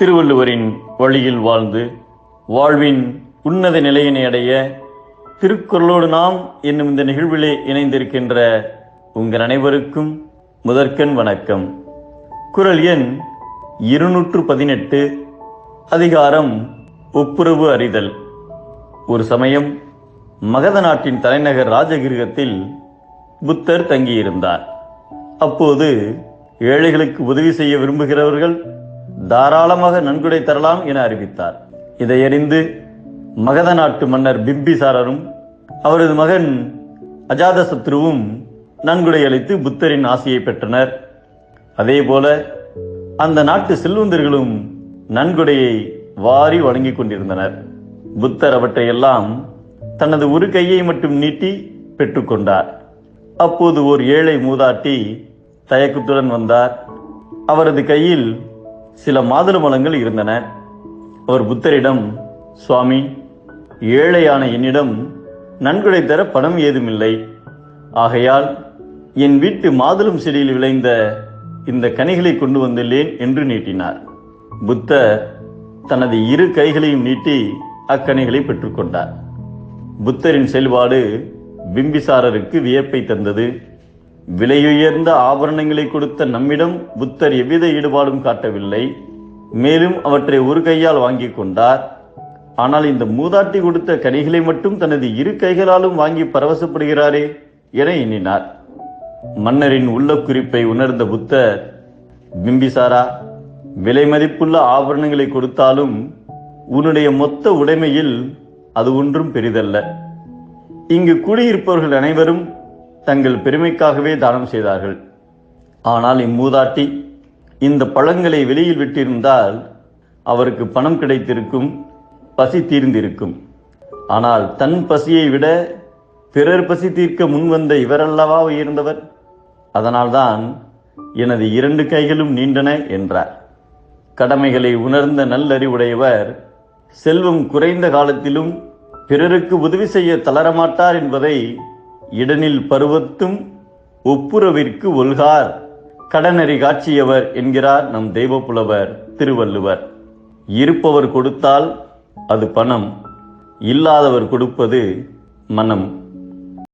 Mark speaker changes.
Speaker 1: திருவள்ளுவரின் வழியில் வாழ்ந்து வாழ்வின் உன்னத நிலையினை அடைய திருக்குறளோடு நாம் என்னும் இந்த நிகழ்விலே இணைந்திருக்கின்ற உங்கள் அனைவருக்கும் முதற்கண் வணக்கம். குறள் எண் இருநூற்று பதினெட்டு அதிகாரம் ஒப்புரவு அறிதல். ஒரு சமயம் மகத நாட்டின் தலைநகர் ராஜகிருகத்தில் புத்தர் தங்கியிருந்தார். அப்போது ஏழைகளுக்கு உதவி செய்ய விரும்புகிறவர்கள் தாராளமாக நன்கொடை தரலாம் என அறிவித்தார். இதையறிந்து மகத நாட்டு மன்னர் பிம்பிசாரரும் அவரது மகன் அஜாதசத்ருவும் நன்கொடை அளித்து புத்தரின் ஆசையை பெற்றனர். அதேபோல அந்த நாட்டு செல்வந்தர்களும் நன்கொடையை வாரி வழங்கிக் கொண்டிருந்தனர். புத்தர் அவற்றையெல்லாம் தனது ஒரு கையை மட்டும் நீட்டி பெற்றுக்கொண்டார் அப்போது ஓர் ஏழை மூதாட்டி தயக்கத்துடன் வந்தார். அவரது கையில் சில மாதுளம்பழங்கள் இருந்தன. அவர் புத்தரிடம் சுவாமி ஏழையான என்னிடம் நன்கொடை தர பணம் ஏதுமில்லை. ஆகையால் என் வீட்டு மாதுளம் செடியில் விளைந்த இந்த கனிகளை கொண்டு வந்துள்ளேன் என்று நீட்டினார். புத்தர் தனது இரு கைகளையும் நீட்டி அக்கனிகளை பெற்றுக்கொண்டார். புத்தரின் செயல்பாடு பிம்பிசாரருக்கு வியப்பை தந்தது. விலையுயர்ந்த ஆபரணங்களை கொடுத்த நம்மிடம் புத்தர் எவ்வித ஈடுபாடும் காட்டவில்லை. மேலும் அவற்றை ஒரு கையால் வாங்கிக் கொண்டார். ஆனால் இந்த மூதாட்டி கொடுத்த கனிகளை மட்டும் தனது இரு கைகளாலும் வாங்கி பரவசப்படுகிறாரே என எண்ணினார். மன்னரின் உள்ள குறிப்பை உணர்ந்த புத்தர் பிம்பிசாரா விலை மதிப்புள்ள ஆபரணங்களை கொடுத்தாலும் உன்னுடைய மொத்த உடைமையில் அது ஒன்றும் பெரிதல்ல. இங்கு குடியிருப்பவர்கள் அனைவரும் தங்கள் பெருமைக்காகவே தானம் செய்தார்கள். ஆனால் இம்மூதாட்டி இந்த பழங்களை வெளியில் விட்டிருந்தால் அவருக்கு பணம் கிடைத்திருக்கும் பசி தீர்ந்திருக்கும். ஆனால் தன் பசியை விட பிறர் பசி தீர்க்க முன்வந்த இவரல்லவா உயர்ந்தவர்? அதனால்தான் எனது இரண்டு கைகளும் நீண்டன என்றார். கடமைகளை உணர்ந்த நல்லறிவுடையவர் செல்வம் குறைந்த காலத்திலும் பிறருக்கு உதவி செய்ய தளரமாட்டார் என்பதை இடனில் பருவத்தும் ஒப்புரவிற்கு ஒல்கார். கடனறி காட்சியவர் என்கிறார் நம் தெய்வப்புலவர் திருவள்ளுவர். இருப்பவர் கொடுத்தால் அது பணம் இல்லாதவர் கொடுப்பது மனம்.